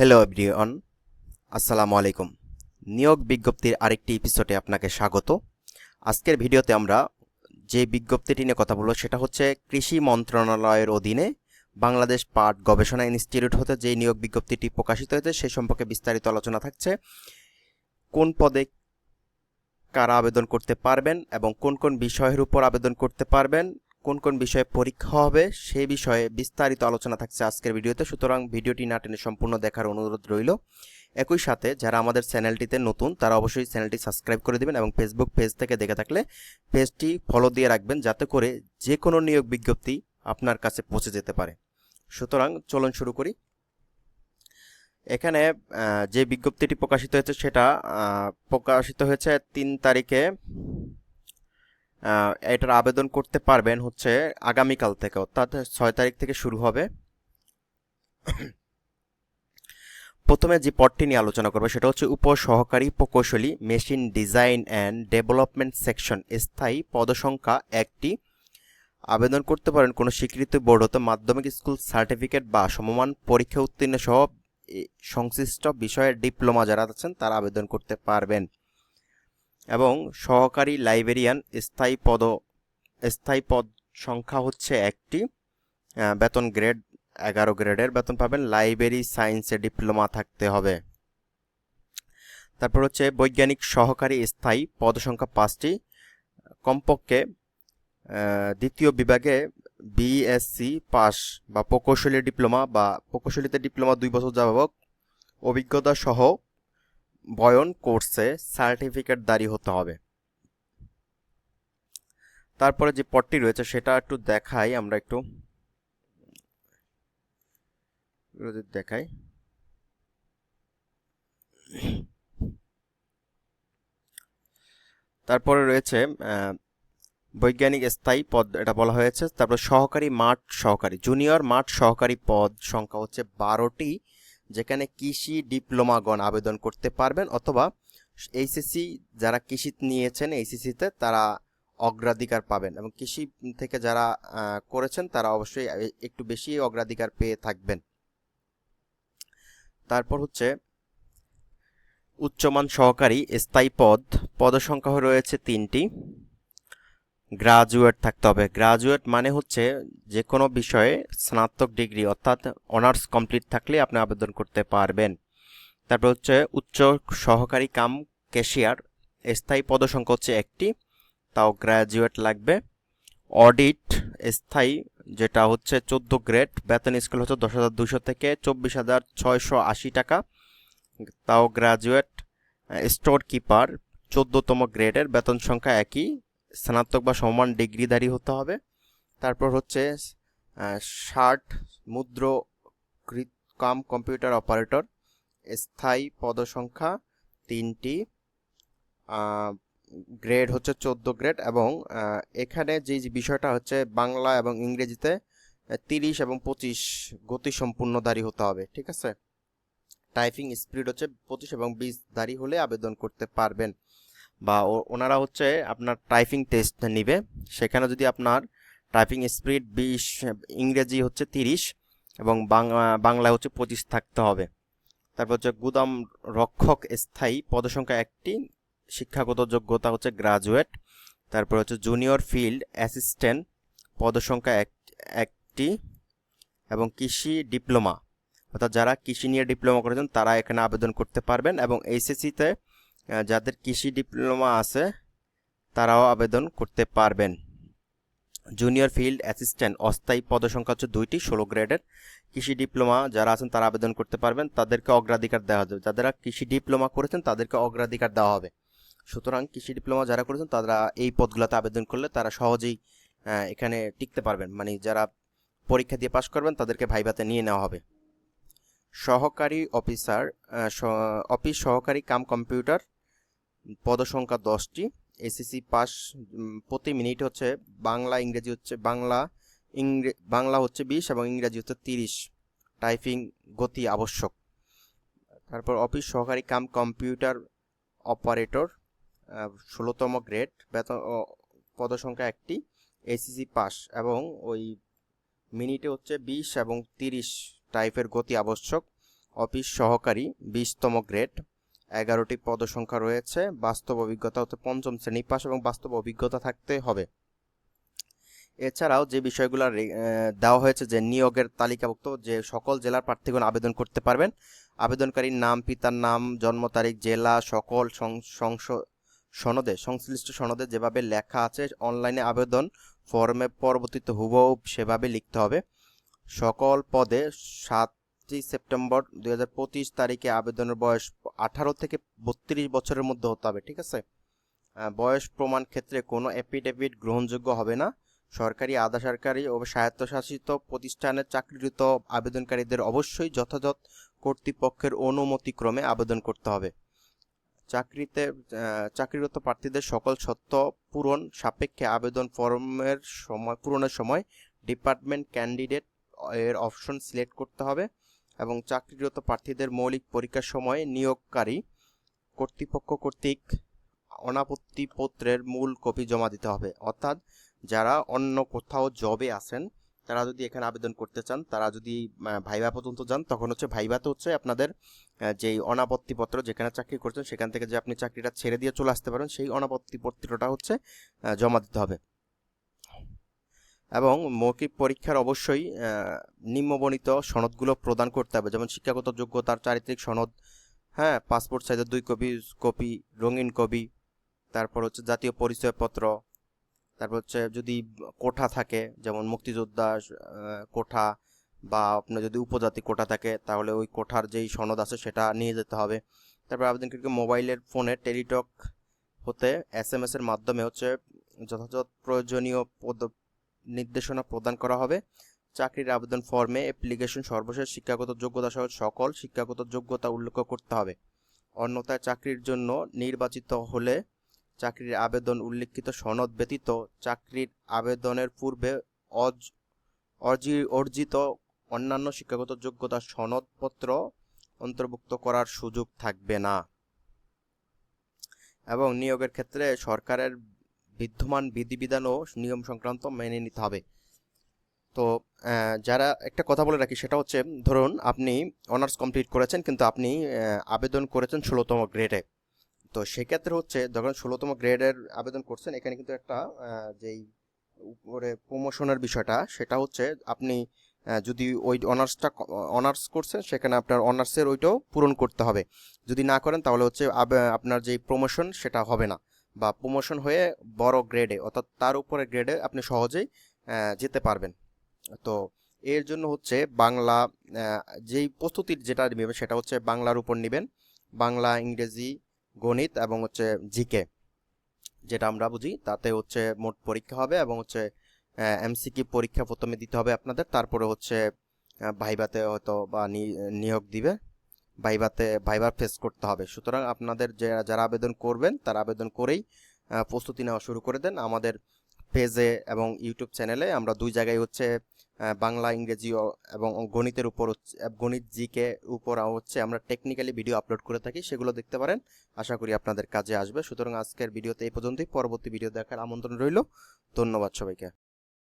Hello everyone আসসালামু আলাইকুম নিয়োগ বিজ্ঞপ্তির আরেকটি এপিসোডে আপনাকে স্বাগত। আজকের ভিডিওতে আমরা যে বিজ্ঞপ্তিটি নিয়ে কথা বলব সেটা হচ্ছে কৃষি মন্ত্রণালয়ের অধীনে বাংলাদেশ পাট গবেষণা ইনস্টিটিউট হতে যে নিয়োগ বিজ্ঞপ্তিটি প্রকাশিত হয়েছে সে সম্পর্কে বিস্তারিত আলোচনা থাকছে। কোন পদে কারা আবেদন করতে পারবেন এবং কোন কোন বিষয়ের উপর আবেদন করতে পারবেন কোন কোন বিষয়ে পরীক্ষা হবে সেই বিষয়ে বিস্তারিত আলোচনা থাকছে আজকের ভিডিওতে। সুতরাং ভিডিওটি না টেনে সম্পূর্ণ দেখার অনুরোধ রইল। একই সাথে যারা আমাদের চ্যানেলটিতে নতুন, তারা অবশ্যই চ্যানেলটি সাবস্ক্রাইব করে দেবেন এবং ফেসবুক পেজ থেকে দেখে থাকলে পেজটি ফলো দিয়ে রাখবেন যাতে করে যে কোনো নিয়োগ বিজ্ঞপ্তি আপনার কাছে পৌঁছে যেতে পারে। সুতরাং চলুন শুরু করি। এখানে যে বিজ্ঞপ্তিটি প্রকাশিত হয়েছে সেটা প্রকাশিত হয়েছে তিন তারিখে এটার আবেদন করতে পারবেন হচ্ছে আগামীকাল থেকে, অর্থাৎ ছয় তারিখ থেকে শুরু হবে। প্রথমে যে পদটি নিয়ে আলোচনা করব, সেটা হচ্ছে উপসহকারী প্রকৌশলী, machine design and development section, স্থায়ী পদসংখ্যা একটি। আবেদন করতে পারেন কোনো স্বীকৃত বোর্ড হতে মাধ্যমিক স্কুল সার্টিফিকেট বা সমমান পরীক্ষা উত্তীর্ণ সহ সংশ্লিষ্ট বিষয়ের ডিপ্লোমা যারা আছেন, তারা আবেদন করতে পারবেন। এবং সহকারী লাইব্রেরিয়ান স্থায়ী পদ স্থায়ী পদ সংখ্যা হচ্ছে একটি। বেতন গ্রেড, এগারো গ্রেডের বেতন পাবেন। লাইব্রেরি সায়েন্সে ডিপ্লোমা থাকতে হবে। তারপর হচ্ছে বৈজ্ঞানিক সহকারী স্থায়ী পদ সংখ্যা পাঁচটি। কমপক্ষে দ্বিতীয় বিভাগে বিএসসি পাস বা প্রকৌশলী ডিপ্লোমা বা প্রকৌশলীতে ডিপ্লোমা দুই বছর যাবক অভিজ্ঞতা সহ বয়ন কোর্সে সার্টিফিকেট সার্টিফিকেটদারি হতে হবে। তারপরে যে পদটি রয়েছে, সেটা একটু দেখাই, আমরা একটু দেখাই। তারপরে রয়েছে বৈজ্ঞানিক স্থায়ী পদ, এটা বলা হয়েছে। তারপর সহকারী মাঠ সহকারী জুনিয়র মাঠ সহকারী পদ সংখ্যা হচ্ছে বারোটি। যেখানে কৃষি ডিপ্লোমাগণ আবেদন করতে পারবেন অথবা এইচএসসি যারা কৃষি নিয়েছেন, এইচএসসিতে তারা অগ্রাধিকার পাবেন এবং কৃষি থেকে যারা করেছেন তারা অবশ্যই একটু বেশি অগ্রাধিকার পেয়ে থাকবেন। তারপর হচ্ছে, উচ্চমান সহকারী স্থায়ী পদ, পদসংখ্যা রয়েছে তিনটি। গ্রাজুয়েট থাকতে হবে। গ্রাজুয়েট মানে হচ্ছে যে কোনো বিষয়ে স্নাতক ডিগ্রি অর্থাৎ অনার্স কমপ্লিট থাকলে আপনি আবেদন করতে পারবেন। তারপর হচ্ছে উচ্চ সহকারী কাম ক্যাশিয়ার স্থায়ী পদসংখ্যা হচ্ছে একটি, তাও গ্র্যাজুয়েট লাগবে। অডিট স্থায়ী, যেটা হচ্ছে চোদ্দ গ্রেড বেতন স্কেল হচ্ছে দশ হাজার দুশো থেকে চব্বিশ হাজার ছয়শো আশি টাকা। তাও গ্র্যাজুয়েট স্টোর কিপার চোদ্দতম গ্রেডের বেতন সংখ্যা একই। স্নাতক বা সমান ডিগ্রিধারী হতে হবে। তারপর হচ্ছে ষাট মুদ্র কাম কম্পিউটার অপারেটর, স্থায়ী পদসংখ্যা তিনটি গ্রেড হচ্ছে চোদ্দ গ্রেড এবং এখানে যে বিষয়টা হচ্ছে বাংলা এবং ইংরেজিতে তিরিশ এবং পঁচিশ গতিসম্পূর্ণধারী হতে হবে, ঠিক আছে? টাইপিং স্পিড হচ্ছে পঁচিশ এবং বিশ দাঁড়ি হলে আবেদন করতে পারবেন। বা ওনারা হচ্ছে আপনার টাইপিং টেস্ট নিবে। সেখানে যদি আপনার টাইপিং স্পিড বিশ, ইংরেজি হচ্ছে তিরিশ এবং বাংলা বাংলা হচ্ছে পঁচিশ থাকতে হবে। তারপর হচ্ছে গুদাম রক্ষক স্থায়ী পদসংখ্যা একটি, শিক্ষাগত যোগ্যতা হচ্ছে গ্রাজুয়েট তারপর হচ্ছে জুনিয়র ফিল্ড অ্যাসিস্ট্যান্ট পদসংখ্যা এক, একটি এবং কৃষি ডিপ্লোমা অর্থাৎ যারা কৃষি নিয়ে ডিপ্লোমা করেছেন, তারা এখানে আবেদন করতে পারবেন এবং এইচএসসিতে যাদের কৃষি ডিপ্লোমা আছে, তারাও আবেদন করতে পারবেন। জুনিয়র ফিল্ড অ্যাসিস্ট্যান্ট অস্থায়ী পদসংখ্যা হচ্ছে দুইটি, ষোলো গ্রেডের কৃষি ডিপ্লোমা যারা আছেন তারা আবেদন করতে পারবেন। তাদেরকে অগ্রাধিকার দেওয়া হবে। যারা কৃষি ডিপ্লোমা করেছেন, তাদেরকে অগ্রাধিকার দেওয়া হবে। সুতরাং কৃষি ডিপ্লোমা যারা করেছেন, তারা এই পদগুলোতে আবেদন করলে তারা সহজেই এখানে টিকতে পারবেন। মানে যারা পরীক্ষা দিয়ে পাশ করবেন, তাদেরকে ভাইভাতে নিয়ে নেওয়া হবে। সহকারী অফিসার অফিস সহকারী কাম কম্পিউটার পদসংখ্যা দশটি এসএসসি পাস প্রতি মিনিট হচ্ছে বাংলা, ইংরেজি হচ্ছে বাংলা, ইংরে, বাংলা হচ্ছে বিশ এবং ইংরেজি হচ্ছে তিরিশ। টাইপিং গতি আবশ্যক। তারপর অফিস সহকারী কাম কম্পিউটার অপারেটর ষোলোতম গ্রেড, বেতন পদসংখ্যা একটি এসিসি পাস এবং ওই মিনিটে হচ্ছে বিশ এবং তিরিশ টাইপের গতি আবশ্যক। অফিস সহকারী বিশতম গ্রেড। এগারোটি পদসংখ্যা রয়েছে। বাস্তব অভিজ্ঞতা হতে পঞ্চম শ্রেণি পাস এবং বাস্তব অভিজ্ঞতা থাকতে হবে। এছাড়াও যে বিষয়গুলো দেওয়া হয়েছে যে নিয়োগের তালিকাভুক্ত যে সকল জেলার প্রার্থীগণ আবেদন করতে পারবেন, আবেদনকারীর নাম, পিতার নাম, জন্ম তারিখ, জেলা, সকল সনদে, সংশ্লিষ্ট সনদে যেভাবে লেখা আছে, অনলাইনে আবেদন ফর্মে পরবর্তীতে হুবহু সেভাবে লিখতে হবে। সকল পদে সাতই সেপ্টেম্বর দুই হাজার পঁচিশ তারিখে আবেদনের বয়স আঠারো থেকে বত্রিশ বছরের মধ্যে হতে হবে, ঠিক আছে? বয়স প্রমাণ ক্ষেত্রে কোনো এফিডেভিট গ্রহণযোগ্য হবে না। সরকারি, আধা সরকারি ও স্বায়ত্তশাসিত প্রতিষ্ঠানের চাকরিরত আবেদনকারীদের অবশ্যই যথাযথ কর্তৃপক্ষের অনুমতিক্রমে আবেদন করতে হবে। চাকরিতে চাকরিরত প্রার্থীদের সকল সত্য পূরণ সাপেক্ষে আবেদন ফর্মের সময়, পূরণের সময় ডিপার্টমেন্ট ক্যান্ডিডেট এর অপশন সিলেক্ট করতে হবে। এবং চাকরিরত প্রার্থীদের মৌলিক পরীক্ষার সময় নিয়োগকারী কর্তৃপক্ষ কর্তৃক অনাপত্তি পত্রের মূল কপি জমা দিতে হবে। অর্থাৎ যারা অন্য কোথাও জবে আছেন, তারা যদি এখানে আবেদন করতে চান, তারা যদি ভাইবা পর্যন্ত যান, তখন হচ্ছে ভাইভাতে হচ্ছে আপনাদের যেই অনাপত্তি পত্র যেখানে চাকরি করছেন, সেখান থেকে যে আপনি চাকরিটা ছেড়ে দিয়ে চলে আসতে পারেন, সেই অনাপত্তি পত্রটা হচ্ছে জমা দিতে হবে। এবং মৌখিক পরীক্ষার অবশ্যই নিম্নবণিত সনদগুলো প্রদান করতে হবে। যেমন শিক্ষাগত যোগ্যতার চারিত্রিক সনদ হ্যাঁ পাসপোর্ট সাইজের দুই কপি কপি, রঙিন কপি, তারপর হচ্ছে জাতীয় পরিচয়পত্র, তারপর হচ্ছে যদি কোঠা থাকে, যেমন মুক্তিযোদ্ধা কোঠা বা আপনার যদি উপজাতি কোঠা থাকে, তাহলে ওই কোঠার যেই সনদ আছে সেটা নিয়ে যেতে হবে। তারপর আবেদনকারীকে মোবাইলের ফোনে টেলিটক হতে এস এম এর মাধ্যমে হচ্ছে যথাযথ প্রয়োজনীয় নির্দেশনা প্রদান করা হবে। চাকরির আবেদন ফর্মে অ্যাপ্লিকেশন সর্বশেষ শিক্ষাগত যোগ্যতা সহ সকল শিক্ষাগত যোগ্যতা উল্লেখ করতে হবে। অন্যথায় চাকরির জন্য নির্বাচিত হলে চাকরির আবেদন উল্লিখিত সনদ ব্যতীত চাকরির আবেদনের পূর্বে অজ অর্জি- অর্জিত অন্যান্য শিক্ষাগত যোগ্যতা সনদপত্র অন্তর্ভুক্ত করার সুযোগ থাকবে না। এবং নিয়োগের ক্ষেত্রে সরকারের বিদ্যমান বিধিবিধান ও নিয়ম সংক্রান্ত মেনে নিতে হবে। তো যারা একটা কথা বলে রাখি সেটা হচ্ছে, ধরুন আপনি অনার্স কমপ্লিট করেছেন কিন্তু আপনি আবেদন করেছেন ষোলোতম গ্রেডে। তো সেক্ষেত্রে হচ্ছে, যখন ষোলোতম গ্রেডের আবেদন করছেন, এখানে কিন্তু একটা যেই উপরে প্রমোশনের বিষয়টা, সেটা হচ্ছে আপনি যদি ওই অনার্সটা অনার্স করছেন, সেখানে আপনার অনার্সের ওইটাও পূরণ করতে হবে। যদি না করেন তাহলে হচ্ছে আপনার যেই প্রমোশন সেটা হবে না। বা প্রমোশন হয়ে বড় গ্রেডে অর্থাৎ তার উপরে গ্রেডে আপনি সহজেই যেতে পারবেন। তো এর জন্য হচ্ছে বাংলা যেই প্রস্তুতির যেটা নেবেন সেটা হচ্ছে বাংলার উপর নেবেন। বাংলা ইংরেজি গণিত এবং হচ্ছে জিকে যেটা আমরা বুঝি। তাতে হচ্ছে মোট পরীক্ষা হবে এবং হচ্ছে এমসিকিউ পরীক্ষা প্রথমে দিতে হবে আপনাদের। তারপরে হচ্ছে আহ, ভাইভাতে হয়তো বা নিয়োগ দিবে। ভাইভাতে ভাইবার ফেস করতে হবে। সুতরাং আপনাদের যে, যারা আবেদন করবেন, তারা আবেদন করেই প্রস্তুতি নেওয়া শুরু করে দেন। আমাদের পেজে এবং ইউটিউব চ্যানেলে আমরা দুই জায়গায় হচ্ছে বাংলা, ইংরেজি এবং গণিতের উপর গণিত জিকে উপর হচ্ছে আমরা টেকনিক্যালি ভিডিও আপলোড করে থাকি, সেগুলো দেখতে পারেন। আশা করি আপনাদের কাজে আসবে। সুতরাং আজকের ভিডিওতে এই পর্যন্তই। পরবর্তী ভিডিও দেখার আমন্ত্রণ রইল। ধন্যবাদ সবাইকে।